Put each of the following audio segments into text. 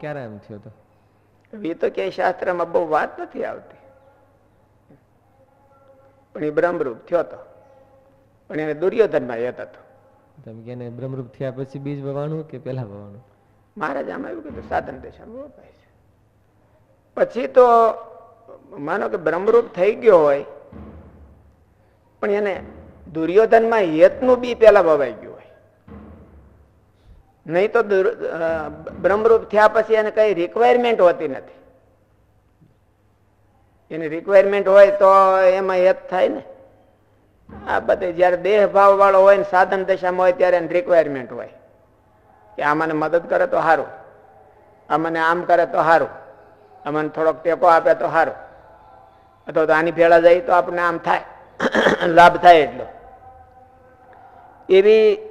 ક્યારે એમ થયો તો? એ તો ક્યાંય શાસ્ત્રમાં બહુ વાત નથી આવતી. પણ એ બ્રહ્મરૂપ થયો તો. પણ એને દુર્યોધનમાં યત હતો. તમે કે બ્રહ્મરૂપ થયા પછી બીજ વવાણું કે પહેલા વવાણું મહારાજ આમાં એવું કીધું સાધન દશામાં વપાય છે. પછી તો માનો કે બ્રહ્મરૂપ થઈ ગયો હોય પણ એને દુર્યોધનમાં યતનું બી પેલા ભવાઈ ગયું. નહીં તો બ્રહ્મરૂપ થયા પછી એને કઈ રિક્વાયરમેન્ટ હોતી નથી. એની રિક્વાયરમેન્ટ હોય તો એમાં યત થાય ને. આ બધે જયારે દેહ ભાવ વાળો હોય ને સાધન દશામાં હોય ત્યારે એની રિક્વાયરમેન્ટ હોય. કે આ મને મદદ કરે તો સારું આ મને આમ કરે તો સારું આ મને થોડોક ટેકો આપે તો સારું અથવા તો આની ભેળા જાય તો આપણને આમ થાય. લાભ થાય એટલો. એવી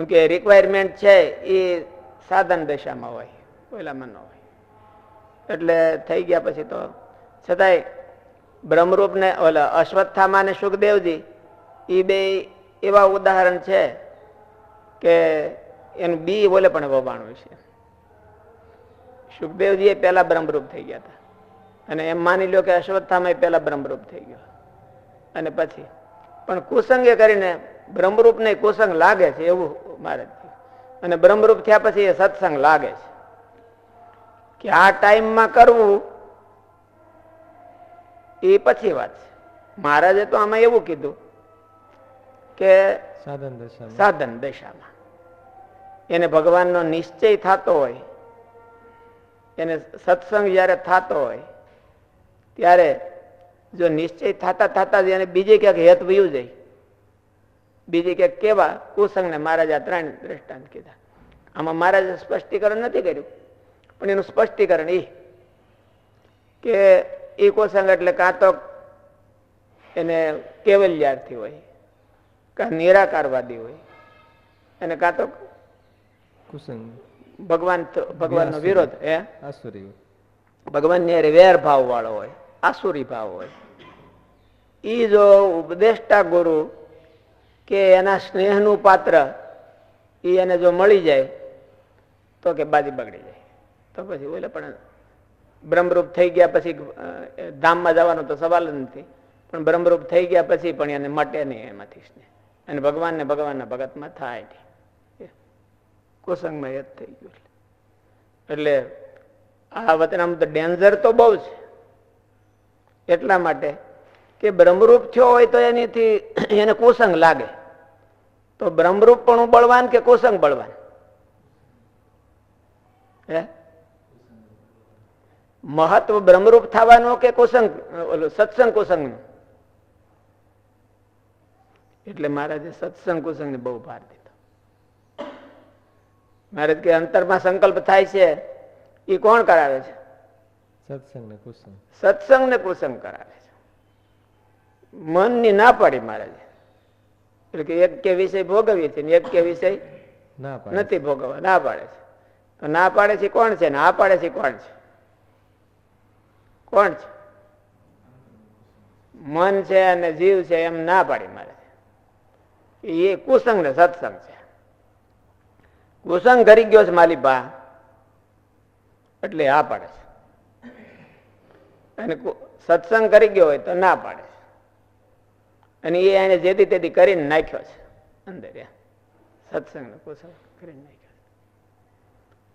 એમ કે રિક્વાયરમેન્ટ છે એ સાધન દશામાં હોય પહેલામાં ન હોય. એટલે થઈ ગયા પછી તો છતાંય બ્રહ્મરૂપને, ઓલા અશ્વત્થામા ને સુખદેવજી, એ બે એવા ઉદાહરણ છે કે એનું બી બોલે પણ વબાણું છે. સુખદેવજી એ પહેલા બ્રહ્મરૂપ થઈ ગયા હતા. અને એમ માની લો કે અશ્વત્થામાં પહેલા બ્રહ્મરૂપ થઈ ગયો. અને પછી, પણ કુસંગે કરીને બ્રહ્મરૂપને કુસંગ લાગે છે એવું મારે અને બ્રહ્મરૂપ થયા પછી એ સત્સંગ લાગે છે. કે આ ટાઈમમાં કરવું એ પછી વાત છે. મહારાજે તો આમાં એવું કીધું કે સાધન દશામાં. સાધન દશામાં. એને ભગવાનનો નિશ્ચય થતો હોય એને સત્સંગ જ્યારે થતો હોય ત્યારે જો નિશ્ચય થતા થતા જ એને બીજે ક્યાંક હેત વયું જાય. બીજે કે કેવા કુસંગને મહારાજ આ ત્રણ દ્રષ્ટાંત કીધા. આમાં મહારાજે સ્પષ્ટીકરણ નથી કર્યું. પણ એનું સ્પષ્ટીકરણ એ કે એ કુસંગ એટલે કાં તો એને કેવલ્યાર્થી હોય કાં નિરાકારવાદી હોય. અને કાં તો કુસંગ. ભગવાન ભગવાનનો વિરોધ હે? આસુરી. ભગવાનની અરે વેર ભાવ વાળો હોય આસુરી ભાવ હોય. એ જો ઉપદેષ્ટા ગુરુ કે એના સ્નેહનું પાત્ર ઈ એને જો મળી જાય, તો કે બાજી બગડી જાય. તો પછી ઓલે પણ બ્રહ્મરૂપ થઈ ગયા પછી ધામમાં જવાનો તો સવાલ જ નથી. પણ બ્રહ્મરૂપ થઈ ગયા પછી પણ એને મટે નહીં એમાંથી સ્નેહ. અને ભગવાનને ભગવાનના ભગતમાં થાય નહીં. કુસંગમાં યદ થઈ ગયું એટલે આ વતનામ તો ડેન્જર તો બહુ છે. એટલા માટે કે બ્રહ્મરૂપ થયો હોય તો એનીથી એને કુસંગ લાગે. તો બ્રહ્મરૂપ પણ બળવાન કે કોસંગ બળવાન? હે? મહત્વ બ્રહ્મરૂપ થવાનું કે કોસંગ સત્સંગ કોસંગ એટલે મહારાજે સત્સંગ કુસંગ બહુ ભાર દીધો. મહારાજ કે અંતરમાં સંકલ્પ થાય છે એ કોણ કરાવે છે? સત્સંગ ને કુસંગ. સત્સંગ ને કુસંગ કરાવે છે. મનની ના પાડી મહારાજે. એટલે કે એક કે વિષય ભોગવીએ છીએ ને એક કે વિષય નથી ભોગવવા ના પાડે છે. તો ના પાડે છે કોણ છે ના? પાડે છે કોણ છે? કોણ છે? મન છે અને જીવ છે એમ ના પાડી મારે એ કુસંગ ને સત્સંગ છે. કુસંગ કરી ગયો છે માલી બા. એટલે આ પાડે છે. અને સત્સંગ કરી ગયો હોય તો ના પાડે છે. અને એ એને જેથી તેથી કરીને નાખ્યો છે. અંદર સત્સંગનો કુશળ કરીને નાખ્યો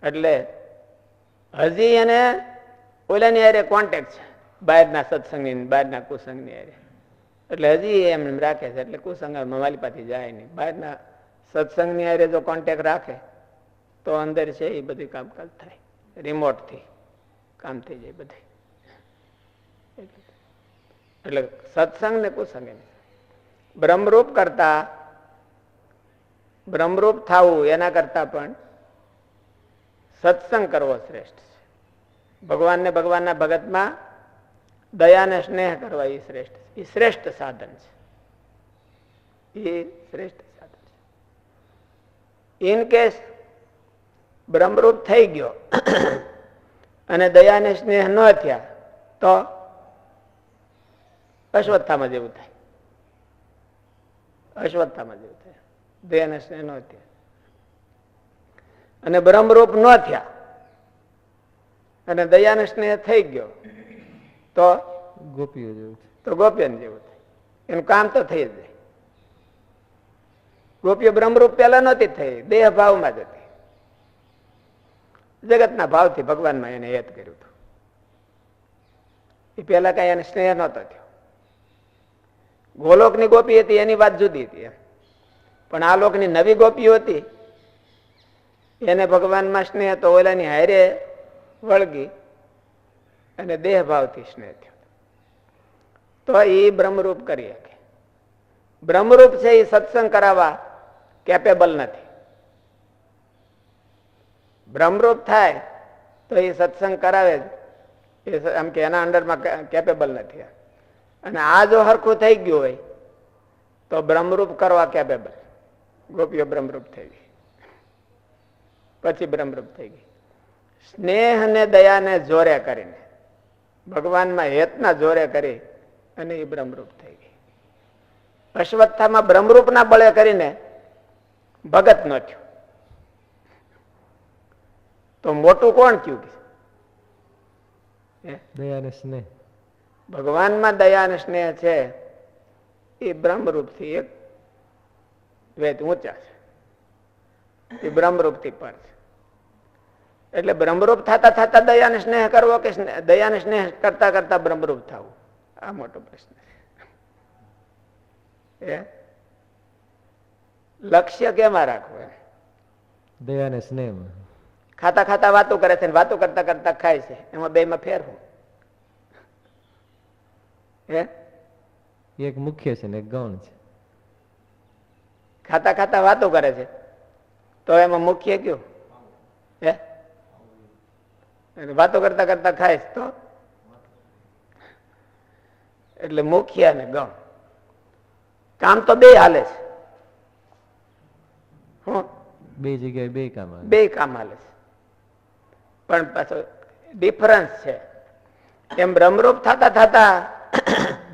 એટલે હજી એને ઓલાની હારે કોન્ટેક્ટ છે. બહારના સત્સંગની બહારના કુસંગની હારે. એટલે હજી એમ રાખે છે એટલે કુસંગ માલી પાથી જાય નહીં. બહારના સત્સંગની હારે જો કોન્ટેક્ટ રાખે, તો અંદર છે એ બધી કામકાજ થાય. રિમોટથી કામ થઈ જાય બધે એટલે સત્સંગ ને કુસંગ એમ બ્રહ્મરૂપ કરતા, બ્રહ્મરૂપ થવું એના કરતા પણ સત્સંગ કરવો શ્રેષ્ઠ છે. ભગવાનને ભગવાનના ભગતમાં દયાને સ્નેહ કરવા એ શ્રેષ્ઠ છે. એ શ્રેષ્ઠ સાધન છે. એ શ્રેષ્ઠ સાધન છે. ઇન કેસ બ્રહ્મરૂપ થઈ ગયો અને દયાને સ્નેહ ન થયા, તો અશ્વત્થામાં જેવું થાય. અશ્વત્થામાં જેવું થાય. અને સ્નેહ નો થયા. અને બ્રહ્મરૂપ ન થયા. અને દયાને સ્નેહ થઈ ગયો. તો? ગોપીઓ જેવું તો ગોપ્યન જેવું થાય. એનું કામ તો થઈ જ જાય ગોપીઓ બ્રહ્મરૂપ પેલા નહોતી થઈ. દેહ ભાવમાં જ હતી. જગતના ભાવથી ભગવાનમાં એને હેત કર્યું હતું. એ પેલા કઈ એને સ્નેહ નહોતો થયો. ગોલોકની ગોપી હતી, એની વાત જુદી હતી પણ આ લોકની નવી ગોપીઓ હતી, એને ભગવાનમાં સ્નેહ તો ઓલાની હારે વળગી અને દેહ ભાવથી સ્નેહ થયો. તો એ બ્રહ્મરૂપ કરી શકે. બ્રહ્મરૂપ છે એ સત્સંગ કરાવવા કેપેબલ નથી. બ્રહ્મરૂપ થાય તો એ સત્સંગ કરાવે જ. એ આમ કે એના અંડરમાં કેપેબલ નથી અને આ જો હરખું થઈ ગયું હોય, તો બ્રહ્મરૂપ કરવા કેપેબલ ગોપીઓ બ્રહ્મરૂપ થઈ ગઈ. પછી બ્રહ્મરૂપ થઈ ગઈ. સ્નેહ ને દયાને જોરે કરીને, ભગવાનમાં હેતના જોરે કરી અને એ બ્રહ્મરૂપ થઈ ગઈ. અશ્વત્થામાં બ્રહ્મરૂપના બળે કરીને ભગત ન થયું. તો મોટું કોણ થયું દયા ને સ્નેહ. ભગવાનમાં દયા અને સ્નેહ છે એ બ્રહ્મરૂપથી એક વેદ ઊંચા છે. એ બ્રહ્મરૂપથી પર છે. એટલે બ્રહ્મરૂપ થતા થતા દયાને સ્નેહ કરવો કે દયાને સ્નેહ કરતા કરતા બ્રહ્મરૂપ થવું? આ મોટો પ્રશ્ન છે. એ લક્ષ્ય કેમાં રાખવું દયાને સ્નેહ ખાતા ખાતા વાતો કરે છે ને વાતો કરતા કરતા ખાય છે. એમાં બે માં ફેરવું હે? એક મુખ્ય છે ને એક ગૌણ છે. ખાતા ખાતા વાતો કરે છે. તો એમાં મુખ્ય કયો? હે? વાતો કરતા કરતા ખાય તો? એટલે મુખ્ય અને ગૌણ. કામ તો બે હાલે છે. બે જગ્યાએ બે કામ બે કામ હાલે છે. પણ પાછો ડિફરન્સ છે. એમ રમરૂપ થતા થતા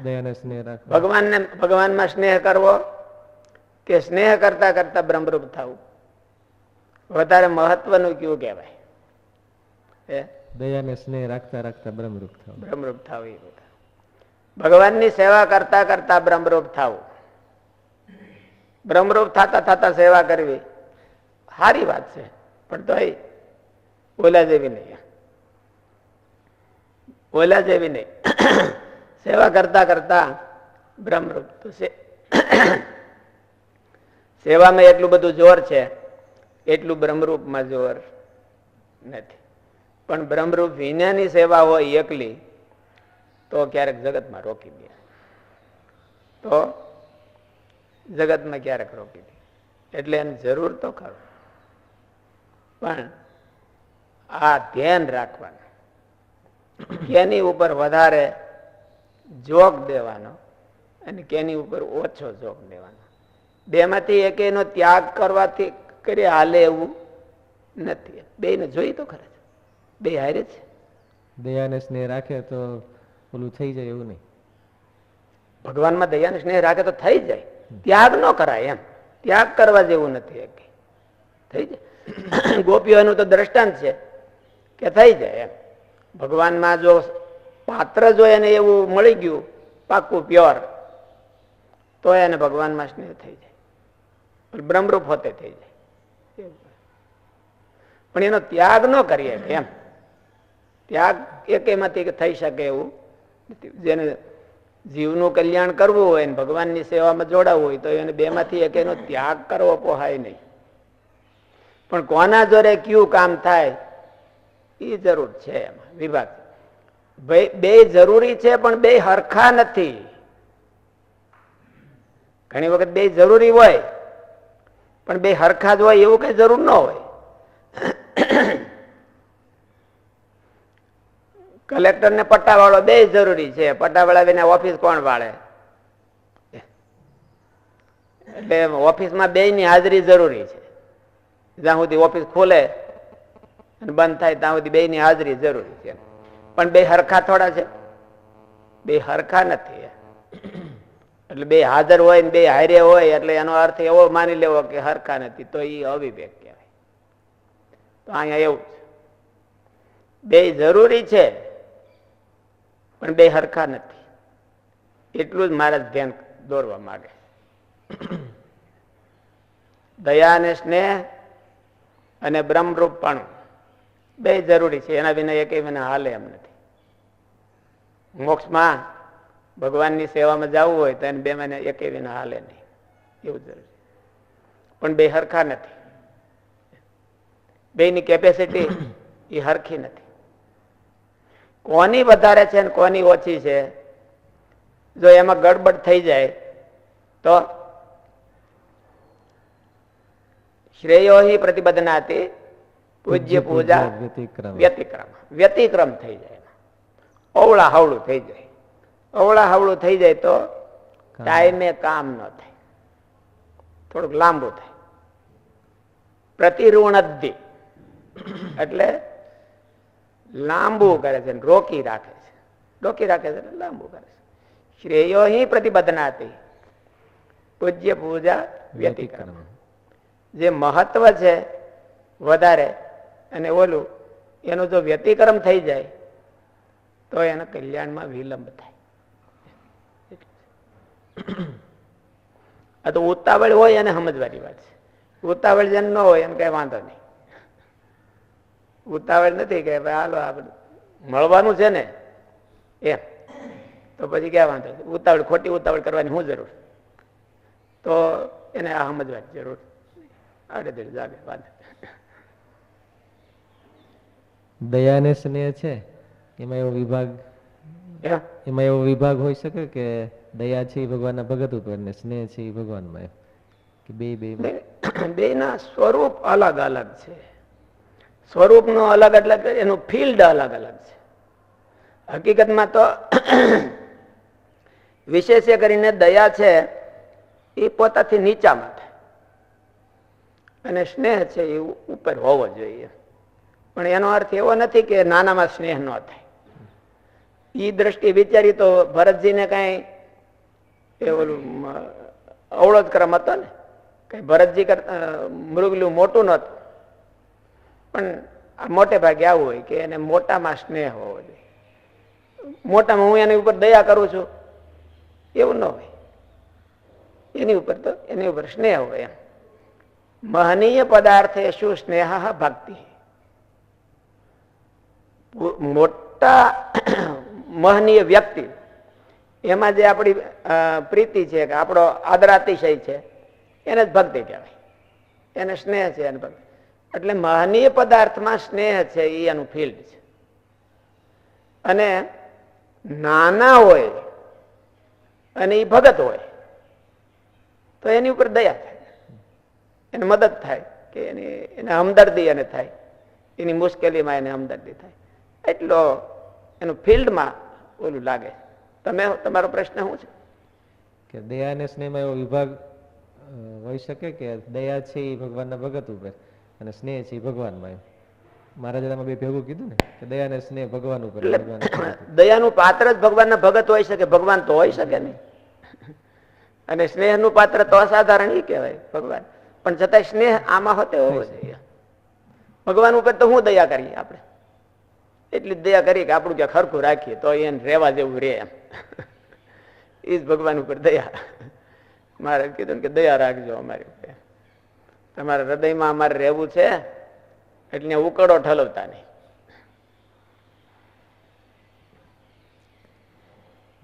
દયા અને સ્નેહ રાખવા. ભગવાનને ભગવાનમાં સ્નેહ કરવો કે સ્નેહ કરતા કરતા બ્રહ્મરૂપ થવું? વધારે મહત્વનું કયું કહેવાય? હે? દયા સ્નેહ રાખતા રાખતા બ્રહ્મરૂપ થવું. બ્રહ્મરૂપ થવું એ ભગવાનની સેવા કરતા કરતા બ્રહ્મરૂપ થવું. બ્રહ્મરૂપ થતા થતા સેવા કરવી. સારી વાત છે. પણ તો ઓલા જેવી નહીં. ઓલા જેવી નહીં. સેવા કરતા કરતા બ્રહ્મરૂપ તો સેવામાં એટલું બધું જોર છે, એટલું બ્રહ્મરૂપમાં જોર નથી. પણ બ્રહ્મરૂપ વિનાની સેવા હોય એકલી, તો ક્યારેક જગતમાં રોકી દે. તો જગતમાં ક્યારેક રોકી દે. એટલે એની જરૂર તો ખરો. પણ આ ધ્યાન રાખવાનું. એની ઉપર વધારે જોગ દેવાનો અને કેની ઉપર ઓછો જોગ દેવાનો. બેમાંથી એકેનો ત્યાગ કરવાથી કરી હાલે એવું નથી. બેયને જોઈ તો ખરે બે હારે છે. દયા અને સ્નેહ રાખે તો ઓલું થઈ જાય એવું નહીં. ભગવાનમાં દયાને સ્નેહ રાખે તો થઈ જાય. ત્યાગ ન કરાય એમ. ત્યાગ કરવા જેવું નથી એકે. થઈ જાય. ગોપીઓનું તો દ્રષ્ટાંત છે કે થઈ જાય એમ. ભગવાનમાં જો પાત્ર જો એને એવું મળી ગયું પાક્કું પ્યોર, તો એને ભગવાનમાં સ્નેહ થઈ જાય. બ્રહ્મરૂપ હોતે થઈ જાય. પણ એનો ત્યાગ ન કરીએ એમ. ત્યાગ એકેમાંથી થઈ શકે એવું. જેને જીવનું કલ્યાણ કરવું હોય ને ભગવાનની સેવામાં જોડાવવું હોય, તો એને બેમાંથી એક એનો ત્યાગ કરવો પોહાય નહીં. પણ કોના જોડે કયું કામ થાય એ જરૂર છે એમાં. વિભાગ. બે- જરૂરી છે, પણ બે હરખા નથી. ઘણી વખત બે જરૂરી હોય, પણ બે હરખા જ હોય એવું કઈ જરૂર ન હોય. કલેક્ટર ને પટ્ટા વાળો બે જરૂરી છે. પટ્ટા વાળા વિના ઓફિસ કોણ વાળે? એટલે ઓફિસમાં બે ની હાજરી જરૂરી છે. જ્યાં સુધી ઓફિસ ખોલે અને બંધ થાય, ત્યાં સુધી બે ની હાજરી જરૂરી છે. પણ બે હરખા થોડા છે. બે હરખા નથી એટલે બે હાજર હોય ને બે હારે હોય, એટલે એનો અર્થ એવો માની લેવો કે હરખા નથી, તો એ અવિવેક કહેવાય. તો અહીંયા એવું છે. બે જરૂરી છે, પણ બે હરખા નથી. એટલું જ મારા ધ્યાન દોરવા માંગે. દયા અને સ્નેહ અને બ્રહ્મરૂપપણું બે જરૂરી છે. એના વિના એક વિના હાલે એમ નથી. મોક્ષમાં ભગવાનની સેવામાં જવું હોય તો એને બે મને એક વિના હાલે નહીં. એવું જરૂરી પણ બે હરખા નથી. બેની કેપેસિટી એ હરખી નથી. કોની વધારે છે અને કોની ઓછી છે, જો એમાં ગડબડ થઈ જાય, તો શ્રેયો પ્રતિબદ્ધના પ્રતિબદ્ધનાથી પૂજ્ય પૂજા વ્યતિક્રમ. વ્યતિક્રમ. થઈ જાય અવળા હવળું થઈ જાય. અવળા હવળું થઈ જાય તો ટાઈમે કામ ન થાય. થોડુંક લાંબુ થાય. પ્રતિઋણદ્ધિ એટલે લાંબુ કરે છે રોકી રાખે છે. રોકી રાખે છે એટલે લાંબુ કરે છે. શ્રેયો હિ હતી પૂજ્ય પૂજા વ્યતિક્રમ. જે મહત્વ છે વધારે અને ઓલું, એનો જો વ્યતિક્રમ થઈ જાય, તો એના કલ્યાણમાં વિલંબ થાય. આ તો ઉતાવળ હોય એને સમજવાની વાત છે. ઉતાવળ જેમ ન હોય એમ કઈ વાંધો નહીં. ઉતાવળ નથી કે ભાઈ હાલો, આ મળવાનું છે ને, એમ. તો પછી ક્યાં વાંધો ઉતાવળ, ખોટી ઉતાવળ કરવાની શું જરૂર? તો એને આ સમજવાની જરૂર. આડેધડ જાગે, વાંધો દયા અને સ્નેહ છે? એમાં એવો વિભાગ એમાં એવો વિભાગ હોઈ શકે કે દયા છે એ ભગવાનના ભગત ઉપર ને સ્નેહ છે એ ભગવાનમાં કે બે બે બેના સ્વરૂપ અલગ અલગ છે. સ્વરૂપનો અલગ એટલે એનું ફિલ્ડ અલગ અલગ છે. હકીકતમાં તો વિશેષ કરીને દયા છે એ પોતાથી નીચા માટે. અને સ્નેહ છે એ ઉપર હોવો જોઈએ. પણ એનો અર્થ એવો નથી કે નાનામાં સ્નેહ ન થાય. એ દ્રષ્ટિ વિચારી તો ભરતજીને કાંઈ એ ઓલું અવળો જ ક્રમ હતો ને, કઈ ભરતજી કરતા, મૃગલું મોટું નહોતું. પણ મોટે ભાગે આવું હોય કે એને મોટામાં સ્નેહ હોવો જોઈએ. મોટામાં હું એની ઉપર દયા કરું છું, એવું ન હોય. એની ઉપર તો, એની ઉપર સ્નેહ હોય એમ. મહનીય પદાર્થે શું સ્નેહ ભક્તિ. મોટા મહનીય વ્યક્તિ, એમાં જે આપણી પ્રીતિ છે કે આપણો આદરાતિશય છે, એને જ ભક્તિ કહેવાય. એને સ્નેહ છે એને ભક્તિ. એટલે મહનીય પદાર્થમાં સ્નેહ છે એ એનું ફિલ્ડ છે. અને નાના હોય, અને એ ભગત હોય, તો એની ઉપર દયા થાય. એને મદદ થાય કે એની, એને હમદર્દી એને થાય. એની મુશ્કેલીમાં એને હમદર્દી થાય. એટલો એનું ફિલ્ડમાં ઓલું લાગે. તમે તમારો પ્રશ્ન શું છે? કે દયા અને સ્નેહમાં એવો વિભાગ હોઈ શકે કે દયા છે એ ભગવાનના ભગત ઉપર અને સ્નેહ છે એ ભગવાનમાં મારા તમે બે ભેગું કીધું ને કે દયા અને સ્નેહ ભગવાન ઉપર. દયાનું પાત્ર જ ભગવાનના ભગત હોઈ શકે ભગવાન તો હોઈ શકે નહીં. અને સ્નેહનું પાત્ર તો અસાધારણ ઈ કહેવાય ભગવાન. પણ છતાંય સ્નેહ આમાં હોતે હોવો જોઈએ. ભગવાન ઉપર તો હું દયા કરીએ આપણે? એટલી દયા કરી કે આપણું ક્યાંક ખરખું રાખીએ, તો એને રહેવા જેવું રહે એમ. એ જ ભગવાન ઉપર દયા. મારે કીધું કે દયા રાખજો અમારી ઉપર. તમારા હૃદયમાં અમારે રહેવું છે, એટલે ઉકળો ઠલવતા નહીં.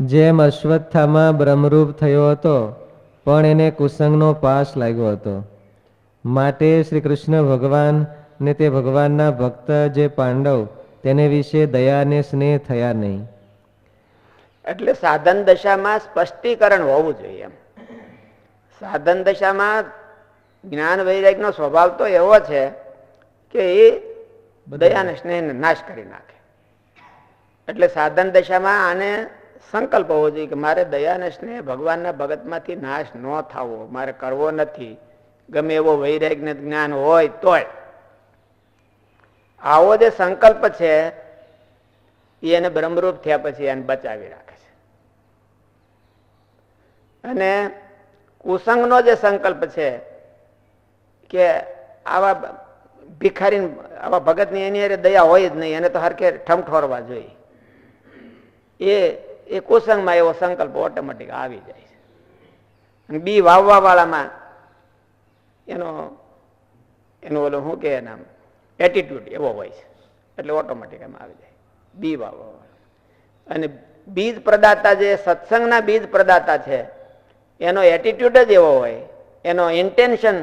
જેમ અશ્વત્થામાં બ્રહ્મરૂપ થયો હતો, પણ એને કુસંગનો પાસ લાગ્યો હતો. માટે શ્રી કૃષ્ણ ભગવાન ને તે ભગવાનના ભક્ત જે પાંડવ તેને વિશે દયા સ્નેહ થયા નહીં. એટલે સાધન દશામાં સ્પષ્ટીકરણ હોવું જોઈએ એમ. સાધન દશામાં જ્ઞાન વૈરાગ્યનો સ્વભાવ તો એવો છે કે એ દયા અને સ્નેહને નાશ કરી નાખે. એટલે સાધન દશામાં આને સંકલ્પ હોવો જોઈએ કે મારે દયા અને સ્નેહ ભગવાનના ભગતમાંથી નાશ ન થવો મારે કરવો નથી. ગમે એવો વૈરાગ્ય જ્ઞાન હોય તોય આવો જે સંકલ્પ છે, એ એને બ્રહ્મરૂપ થયા પછી એને બચાવી રાખે છે. અને કુસંગનો જે સંકલ્પ છે કે આવા ભિખારી આવા ભગતની એની અરે દયા હોય જ નહીં, એને તો હરખે ઠમઠોરવા જોઈએ. એ એ કુસંગમાં એવો સંકલ્પ ઓટોમેટિક આવી જાય છે. અને બી વાવવા વાળામાં એનો, એનું ઓલું શું કે એના એટીટ્યુડ એવો હોય છે. એટલે ઓટોમેટિક એમાં આવી જાય. બી વાવવા અને બીજ પ્રદાતા જે સત્સંગના બીજ પ્રદાતા છે, એનો એટીટ્યુડ જ એવો હોય. એનો ઇન્ટેન્શન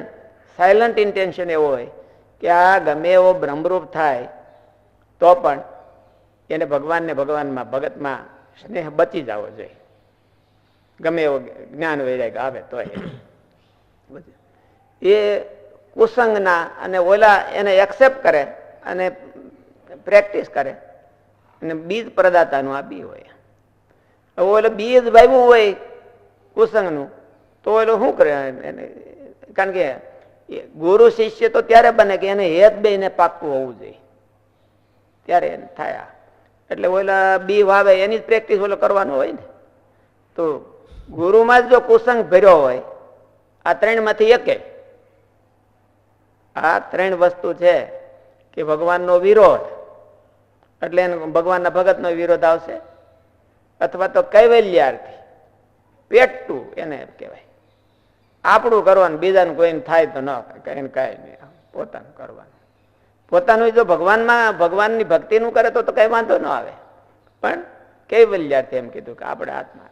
સાયલન્ટ ઇન્ટેન્શન એવો હોય કે આ ગમે એવો બ્રહ્મરૂપ થાય, તો પણ એને ભગવાનને ભગવાનમાં, ભગતમાં સ્નેહ બચી જવો જોઈએ. ગમે એવો જ્ઞાન વૈરાગ આવે તો એ કુસંગના અને ઓલા એને એક્સેપ્ટ કરે અને પ્રેક્ટિસ કરે. અને બીજ પ્રદાતાનું આ બી હોય. હવે ઓલે બીજ વાવ્યું હોય કુસંગનું, તો ઓલો શું કરે એને? કારણ કે ગુરુ શિષ્ય તો ત્યારે બને કે એને હેત બે એને પાકું હોવું જોઈએ. ત્યારે એને થયા એટલે ઓલા બી વાવે એની જ પ્રેક્ટિસ ઓલો કરવાનું હોય ને. તો ગુરુમાં જ જો કુસંગ ભર્યો હોય, આ ત્રણમાંથી એકે આ ત્રણ વસ્તુ છે કે ભગવાનનો વિરોધ, એટલે ભગવાનના ભગતનો વિરોધ આવશે. અથવા તો કૈવલ્યાર્થી પેટું એને કહેવાય. આપણું કરવાનું, બીજાનું કોઈને થાય તો ન એને કાંઈ નહીં. પોતાનું કરવાનું. પોતાનું જો ભગવાનમાં, ભગવાનની ભક્તિનું કરે તો કંઈ કઈ વાંધો ન આવે. પણ કૈવલ્યાર્થી એમ કીધું કે આપણે આત્મા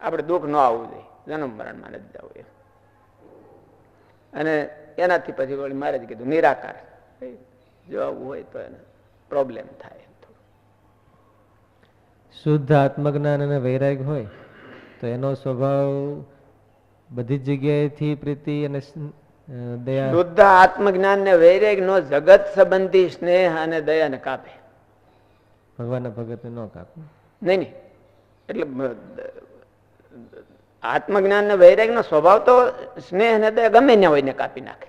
આપણે દુઃખ ન આવવું જોઈએ. જન્મ મરણમાં નથી જવું એમ. અને એનાથી પછી વળી મારે જ કીધું નિરાકાર. જો આવું હોય તો એને પ્રોબ્લેમ થાય. શુદ્ધ આત્મજ્ઞાન અને વૈરાગ હોય તો એનો સ્વભાવ બધી જગ્યાએથી પ્રીતિ અને દયા. શુદ્ધ આત્મજ્ઞાન ને વૈરાગ નો જગત સંબંધી સ્નેહ અને દયાને કાપે. ભગવાનના ભગતને ન કાપે. નહીં નહીં. એટલે આત્મજ્ઞાન ને વૈરાગ નો સ્વભાવ તો સ્નેહ ને દયા ગમે ને હોય ને કાપી નાખે.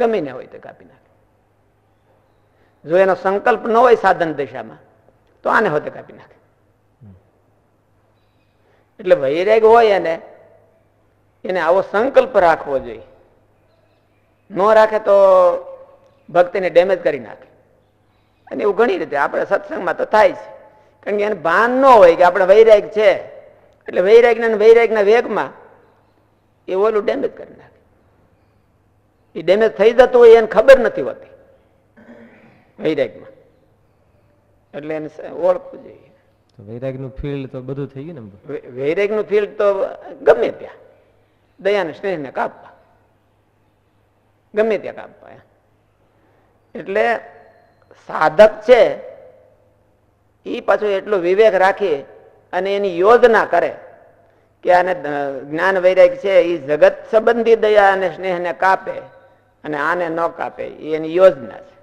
ગમે હોય તો કાપી નાખે. જો એનો સંકલ્પ ન હોય સાધન દિશામાં, તો આને હોતે કાપી નાખે. એટલે વૈરાગ હોય એને એને આવો સંકલ્પ રાખવો જોઈએ. ન રાખે તો ભક્તિને ડેમેજ કરી નાખે. અને એવું ઘણી રીતે આપણે સત્સંગમાં તો થાય છે. કારણ કે એને ભાન ન હોય કે આપણે વૈરાગ છે. એટલે વૈરાગના વૈરાગના વેગમાં એ ઓલું ડેમેજ કરી નાખે. એ ડેમેજ થઈ જતું હોય એને ખબર નથી હોતી. વૈરાગમાં. એટલે એને ઓળખવું જોઈએ. તો વૈરાગનું ફિલ્ડ તો બધું થઈ ગયું ને વૈરાગનું ફિલ્ડ તો ગમે ત્યાં. દયાને સ્નેહને કાપવા. ગમે ત્યાં કાપવા એટલે સાધક છે એ પાછું એટલો વિવેક રાખી અને એની યોજના કરે કે આને જ્ઞાન વૈરાગ છે એ જગત સંબંધી દયા અને સ્નેહને કાપે. અને આને ન કાપે એ એની યોજના છે.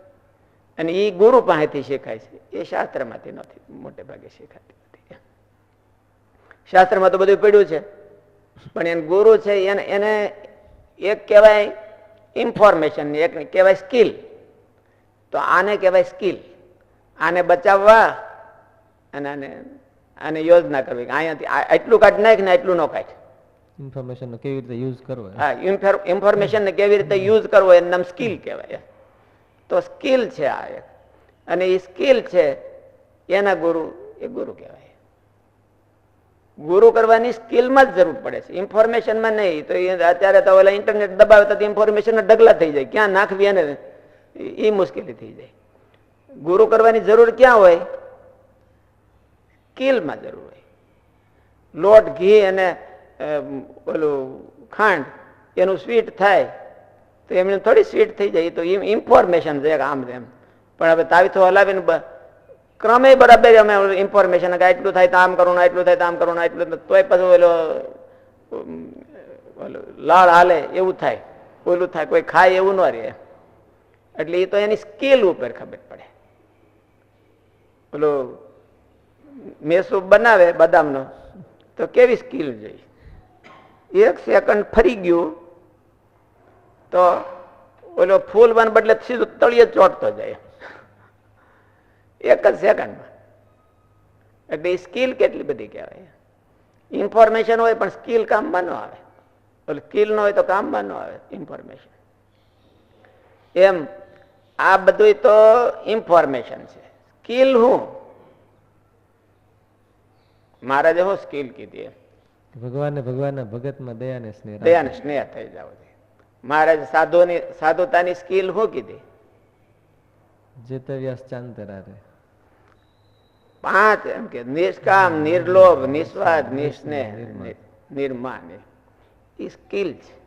અને એ ગુરુ પાસેથી શીખાય છે. એ શાસ્ત્રમાંથી નથી, મોટે ભાગે શીખાતી નથી. શાસ્ત્રમાં તો બધું પડ્યું છે. પણ એને ગુરુ છે, એને એને એક કહેવાય ઇન્ફોર્મેશન એક કહેવાય સ્કિલ તો આને કહેવાય સ્કિલ આને બચાવવા અને આને આને યોજના કરવી. અહીંયાથી આટલું કાઢ નાખ ને આટલું ન કાઢ. ઇન્ફોર્મેશનનો કેવી રીતે યુઝ કરવો હા ઇન્ફોર્મેશન ને કેવી રીતે યુઝ કરવો એનું નામ સ્કિલ કહેવાય. તો સ્કિલ છે આ એક. અને એ સ્કિલ છે એના ગુરુ, એ ગુરુ કહેવાય. ગુરુ કરવાની સ્કિલમાં જ જરૂર પડે છે. ઇન્ફોર્મેશનમાં નહીં, તો અત્યારે તો ઓલા ઇન્ટરનેટ દબાવે તો ઇન્ફોર્મેશન ઢગલા થઈ જાય. ક્યાં નાખવી એને એ મુશ્કેલી થઈ જાય. ગુરુ કરવાની જરૂર ક્યાં હોય? સ્કિલમાં જરૂર હોય. લોટ, ઘી અને ઓલું ખાંડ, એનું સ્વીટ થાય, તો એમને થોડી સ્વીટ થઈ જાય તો ઇન્ફોર્મેશન છે આમ તેમ. પણ હવે તાવીથો હલાવીને ક્રમે બરાબર અમે ઇન્ફોર્મેશન કે આટલું થાય તો આમ કરવું આટલું થાય તો આમ કરવું આટલું. તોય પછી ઓલો લાળ હાલે એવું થાય. ઓલું થાય, કોઈ ખાય એવું ન રહે. એટલે એ તો એની સ્કિલ ઉપર ખબર પડે. ઓલો મેસૂબ બનાવે બદામનો, તો કેવી સ્કિલ જોઈએ? એક સેકન્ડ ફરી ગયું, તો ઓલો ફૂલ બન બદલે સીધું તળિયે ચોટતો જાય. એક જ સેકન્ડમાં એટલે સ્કિલ કેટલી બધી કહેવાય. ઇન્ફોર્મેશન હોય પણ સ્કિલ કામમાં ન આવે. ઓલું સ્કિલ ન હોય તો કામમાં ન આવે ઇન્ફોર્મેશન એમ આ બધું તો ઇન્ફોર્મેશન છે. સ્કિલ હું? મહારાજે હું સ્કિલ કીધી એમ. ભગવાનને ભગવાનના ભગતમાં દયા ને સ્નેહ દયાને સ્નેહ થઈ જાવ મહારાજ સાધુની સાધુતાની સ્કિલ શું કીધી? જેતવ્યાસ ચાંતરારે પાંચ એમ કે નિષ્કામ નિર્લોભ નિસ્વાર્થ નિસ્નેહ નિર્માન. નિર્માન એ. સ્કિલ છે.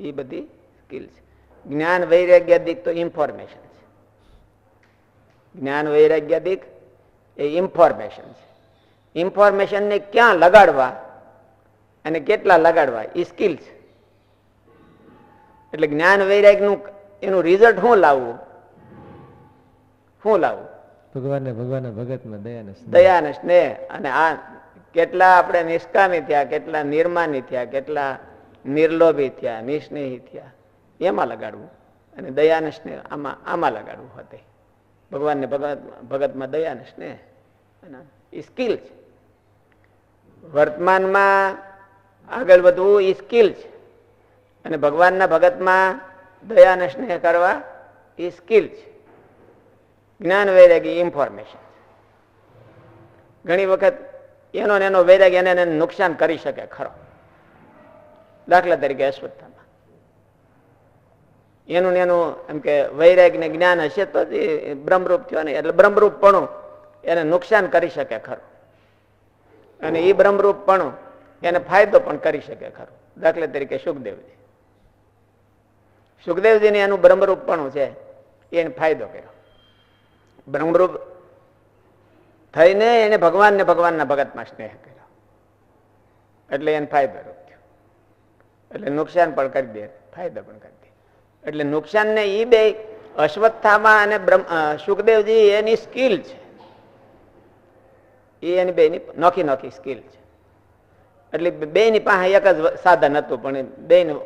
એ બધી સ્કિલ છે. જ્ઞાન વૈરાગ્યાદિક તો ઇન્ફોર્મેશન છે. જ્ઞાન વૈરાગ્યાદિક એ ઇન્ફોર્મેશન છે. ઇન્ફોર્મેશન ને ક્યાં લગાડવા અને કેટલા લગાડવા? એ સ્કિલ છે એટલે જ્ઞાન વૈરાગનું એનું રિઝલ્ટ શું લાવવું શું લાવવું ભગવાનને ભગવાનના ભગતમાં દયાને સ્નેહ. અને આ કેટલા આપણે નિષ્કામી થયા કેટલા નિર્માની થયા કેટલા નિર્લોભી થયા નિસ્નેહી થયા એમાં લગાડવું. અને દયા અને સ્નેહ આમાં આમાં લગાડવું હતું. ભગવાનને ભગત ભગતમાં દયા અને સ્નેહ. અને એ સ્કિલ છે વર્તમાનમાં આગળ વધવું એ સ્કિલ છે. અને ભગવાનના ભગતમાં દયા અને સ્નેહ કરવા એ સ્કિલ છે. જ્ઞાન વૈરાગી ઇન્ફોર્મેશન ઘણી વખત એનો ને એનો વૈરાગ્ય એને નુકસાન કરી શકે ખરો. દાખલા તરીકે અશ્વત્થામાં. એનું ને એનું એમ કે વૈરાગ્ય ને જ્ઞાન હશે તો જ બ્રહ્મરૂપ થયો ને એટલે બ્રહ્મરૂપપણું એને નુકસાન કરી શકે ખરું. અને એ બ્રહ્મરૂપપણું એને ફાયદો પણ કરી શકે ખરો. દાખલા તરીકે સુખદેવજી. સુખદેવજીને એનું બ્રહ્મરૂપપણું છે, એને ફાયદો કર્યો. બ્રહ્મરૂપ થઈને એને ભગવાનને ભગવાનના ભગતમાં સ્નેહ કર્યો. એટલે એને ફાયદો રૂપ થયો એટલે નુકસાન પણ કરી દે, ફાયદો પણ કરી દે. એટલે નુકસાનને એ બે અશ્વત્થામાં અને સુખદેવજી એની સ્કિલ છે. એ એની બેની નોખી નોખી સ્કિલ છે. એટલે બેની પાસે એક જ સાધન હતું, પણ બેનું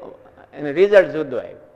એનું રિઝલ્ટ જુદું આવ્યું.